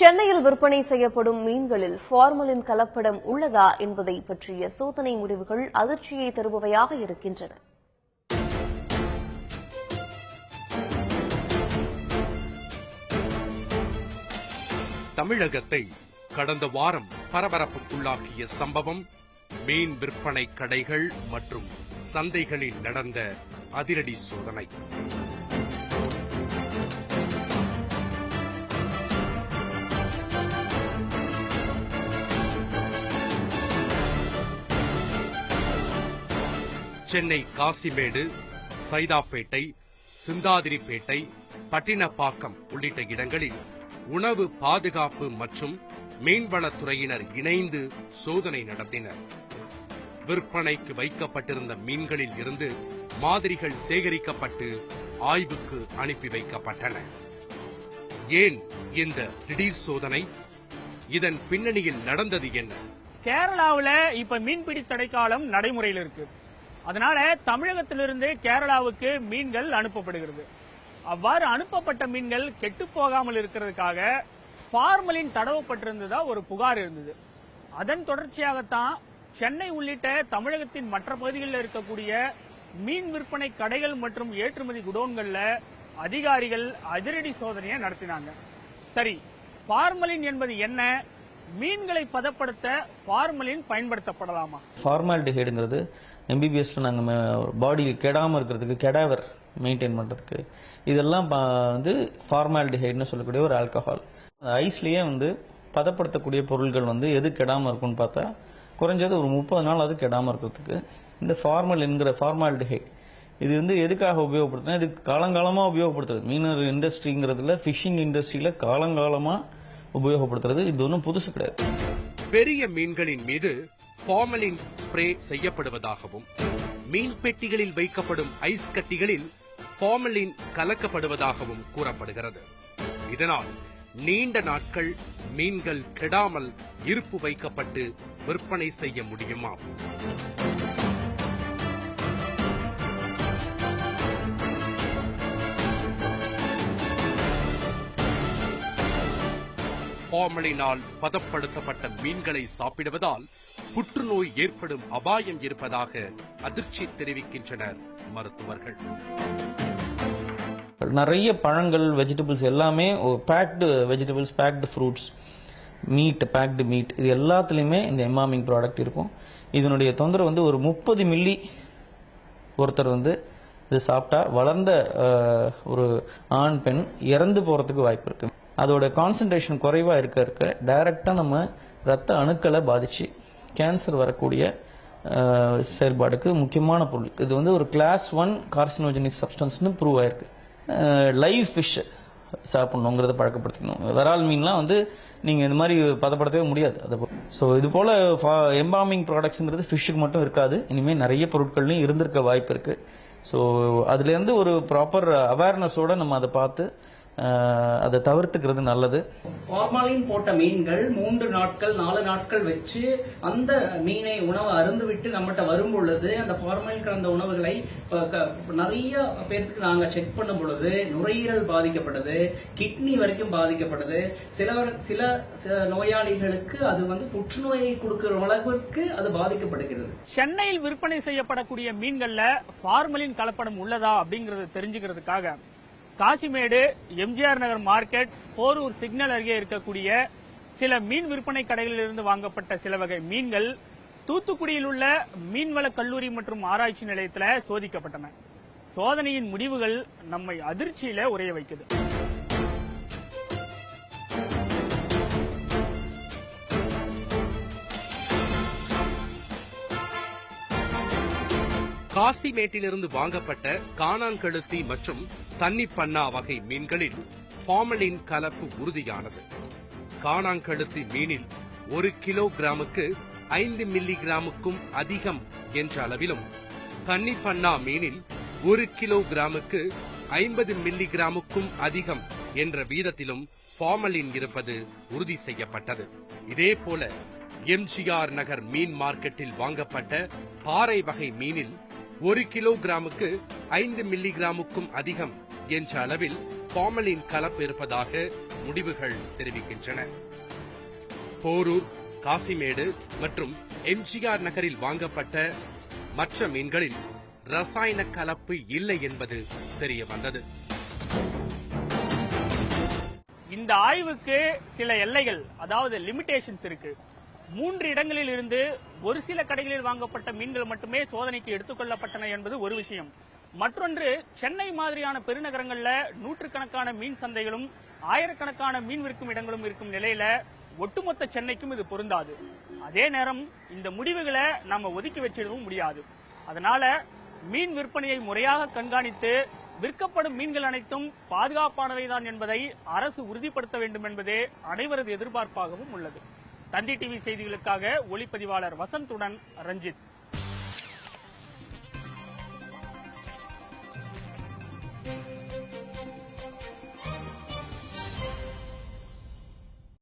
சென்னையில் விற்பனை செய்யப்படும் மீன்களில் ஃபார்மலின் கலப்படம் உள்ளதா என்பதை பற்றிய சோதனை முடிவுகள் அதிர்ச்சியை தருபவையாக இருக்கின்றன. தமிழகத்தை கடந்த வாரம் பரபரப்புக்குள்ளாக்கிய சம்பவம் மீன் விற்பனை கடைகள் மற்றும் சந்தைகளில் நடந்த அதிரடி சோதனை. சென்னை காசிமேடு சைதாப்பேட்டை சிந்தாதிரிப்பேட்டை பட்டினப்பாக்கம் உள்ளிட்ட இடங்களில் உணவு பாதுகாப்பு மற்றும் மீன்வளத்துறையினர் இணைந்து சோதனை நடத்தினர். விற்பனைக்கு வைக்கப்பட்டிருந்த மீன்களில் இருந்து மாதிரிகள் சேகரிக்கப்பட்டு ஆய்வுக்கு அனுப்பி வைக்கப்பட்டன. ஏன் இந்த திடீர் சோதனை? இதன் பின்னணியில் நடந்தது என்ன? கேரளாவில் இப்ப மீன்பிடி தடைக்காலம் நடைமுறையில் இருக்கு. அதனால தமிழகத்திலிருந்து கேரளாவுக்கு மீன்கள் அனுப்பப்படுகிறது. அவ்வாறு அனுப்பப்பட்ட மீன்கள் கெட்டு போகாமல் இருக்கிறதுக்காக ஃபார்மலின் தடவப்பட்டிருந்ததா ஒரு புகார் இருந்தது. அதன் தொடர்ச்சியாகத்தான் சென்னை உள்ளிட்ட தமிழகத்தின் மற்ற பகுதிகளில் இருக்கக்கூடிய மீன் விற்பனை கடைகள் மற்றும் ஏற்றுமதி குடோன்கள்ல அதிகாரிகள் அதிரடி சோதனையை நடத்தினாங்க. சரி ஃபார்மலின் என்பது என்ன? மீன்களை பதப்படுத்த ஃபார்மலின் பயன்படுத்தப்படலாமா? ஃபார்மாலிடிஹைடுங்கிறது எம்பிபிஎஸ்ல நாங்கள் பாடி கெடாமல் இருக்கிறதுக்கு கெடாவர் மெயின்டைன் பண்ணுறதுக்கு இதெல்லாம் பா- வந்து ஃபார்மாலிட்டிஹைடுன்னு சொல்லக்கூடிய ஒரு ஆல்கஹால் ஐஸ்லேயே வந்து பதப்படுத்தக்கூடிய பொருட்கள் வந்து எது கெடாமல் இருக்கும்னு பார்த்தா குறைஞ்சது ஒரு முப்பது நாள் அது கெடாமல் இருக்கிறதுக்கு. இந்த ஃபார்மல் என்கிற ஃபார்மாலிட்டிஹைட் இது வந்து எதுக்காக உபயோகப்படுத்துனா இது காலங்காலமாக உபயோகப்படுத்துறது. மீனர் இண்டஸ்ட்ரிங்கிறதுல ஃபிஷிங் இண்டஸ்ட்ரியில காலங்காலமாக உபயோகப்படுத்துறது. இது ஒன்றும் புதுசு கிடையாது. பெரிய மீன்களின் மீது ஃபார்மலின் ஸ்ப்ரே செய்யப்படுவதாகவும் மீன் பெட்டிகளில் வைக்கப்படும் ஐஸ் கட்டிகளில் ஃபார்மலின் கலக்கப்படுவதாகவும் கூறப்படுகிறது. இதனால் நீண்ட நாட்கள் மீன்கள் கெடாமல் இருப்பு வைக்கப்பட்டு விற்பனை செய்ய முடியுமா ஃபார்மலினால் பதப்படுத்தப்பட்ட மீன்களை சாப்பிடுவதால் புற்றுநோய் ஏற்படும் அபாயம் இருப்பதாக அதிர்ச்சி தெரிவிக்கின்றனர் மருத்துவர்கள். நிறைய பழங்கள் வெஜிடபிள்ஸ் எல்லாமே packed vegetables packed fruits meat packed meat இது எல்லாத்துலேயுமே இந்த எம்மாமிங் ப்ராடக்ட் இருக்கும். இதனுடைய தொந்தரவு வந்து ஒரு முப்பது மில்லி ஒருத்தர் வந்து இது சாப்பிட்டா வளர்ந்த ஒரு ஆண் பெண் இறந்து போறதுக்கு வாய்ப்பு இருக்கு. அதோட கான்சன்ட்ரேஷன் குறைவாக இருக்க இருக்க டைரக்டா நம்ம ரத்த அணுக்களை பாதிச்சு கேன்சர் வரக்கூடிய செயல்பாடுக்கு முக்கியமான பொருள். இது வந்து ஒரு கிளாஸ் ஒன் கார்சினோஜெனிக் சப்ஸ்டன்ஸ்னு ப்ரூவ் ஆயிருக்கு. லைவ் ஃபிஷ் சாப்பிடணுங்கிறத பழக்கப்படுத்திக்கணும். விரால் மீன்லாம் வந்து நீங்கள் இந்த மாதிரி பதப்படுத்தவே முடியாது. அது ஸோ இது போல் எம்பாமிங் ப்ராடக்ட்ஸுங்கிறது ஃபிஷ்ஷுக்கு மட்டும் இருக்காது. இனிமேல் நிறைய பொருட்கள்லையும் இருந்திருக்க வாய்ப்பு இருக்குது ஸோ அதுலேருந்து ஒரு ப்ராப்பர் அவேர்னஸோட நம்ம அதை பார்த்து அதை தவிர்த்துக்கிறது நல்லது. ஃபார்மாலின் போட்ட மீன்கள் மூன்று நாட்கள் நாலு நாட்கள் வச்சு அந்த மீனை உணவை அருந்து விட்டு நம்மகிட்ட வரும் பொழுது அந்த ஃபார்மாலின் கலந்த உணவுகளை நிறைய பேருக்கு நாங்க செக் பண்ணும் பொழுது நுரையீரல் பாதிக்கப்படுது கிட்னி வரைக்கும் பாதிக்கப்படுது சிலவர் சில சில நோயாளிகளுக்கு அது வந்து புற்றுநோயை கொடுக்கிற அளவுக்கு அது பாதிக்கப்படுகிறது. சென்னையில் விற்பனை செய்யப்படக்கூடிய மீன்கள்ல ஃபார்மலின் கலப்படம் உள்ளதா அப்படிங்கறத தெரிஞ்சுக்கிறதுக்காக காசிமேடு எம்ஜிஆர் நகர் மார்க்கெட் போரூர் சிக்னல் அருகே இருக்கக்கூடிய சில மீன் விற்பனை கடைகளில் இருந்து வாங்கப்பட்ட சில வகை மீன்கள் தூத்துக்குடியில் உள்ள மீன்வள கல்லூரி மற்றும் ஆராய்ச்சி நிலையத்தில் சோதிக்கப்பட்டன. சோதனையின் முடிவுகள் நம்மை அதிர்ச்சியில உரைய வைக்குது. காசிமேட்டிலிருந்து வாங்கப்பட்ட காணாங்கழுத்தி மற்றும் தன்னிப்பண்ணா வகை மீன்களில் ஃபார்மலின் கலப்பு உறுதியானது. காணாங்கழுத்தி மீனில் ஒரு கிலோகிராமுக்கு ஐந்து மில்லி கிராமுக்கும் அதிகம் என்ற அளவிலும் தன்னிப்பண்ணா மீனில் ஒரு கிலோகிராமுக்கு ஐம்பது மில்லி கிராமுக்கும் அதிகம் என்ற வீதத்திலும் ஃபார்மலின் இருப்பது உறுதி செய்யப்பட்டது. இதேபோல எம்ஜிஆர் நகர் மீன் மார்க்கெட்டில் வாங்கப்பட்ட பாறை வகை மீனில் ஒரு கிலோகிராமுக்கு ஐந்து மில்லிகிராமுக்கும் அதிகம் என்ற அளவில் பாமலின் கலப்பு இருப்பதாக முடிவுகள் தெரிவிக்கின்றன. போரூர் காசிமேடு மற்றும் எம்ஜிஆர் நகரில் வாங்கப்பட்ட மற்ற மீன்களில் ரசாயன கலப்பு இல்லை என்பது தெரிய வந்தது. இந்த ஆய்வுக்கு சில எல்லைகள் அதாவது லிமிடேஷன்ஸ் இருக்கு. மூன்று இடங்களில் இருந்து ஒரு சில கடைகளில் வாங்கப்பட்ட மீன்கள் மட்டுமே சோதனைக்கு எடுத்துக்கொள்ளப்பட்டன என்பது ஒரு விஷயம். மற்றொன்று சென்னை மாதிரியான பெருநகரங்கள்ல நூற்றுக்கணக்கான மீன் சந்தைகளும் ஆயிரக்கணக்கான மீன் விற்கும் இடங்களும் இருக்கும் நிலையில ஒட்டுமொத்த சென்னைக்கும் இது பொருந்தாது. அதே நேரம் இந்த முடிவுகளை நம்ம ஒதுக்கி வச்சிடவும் முடியாது. அதனால மீன் விற்பனையை முறையாக கண்காணித்து விற்கப்படும் மீன்கள் அனைத்தும் பாதுகாப்பானவைதான் என்பதை அரசு உறுதிப்படுத்த வேண்டும் என்பதே அனைவரது எதிர்பார்ப்பாகவும் உள்ளது. தந்தி டிவி செய்திகளுக்காக ஒளிப்பதிவாளர் வசந்துடன் ரஞ்சித்.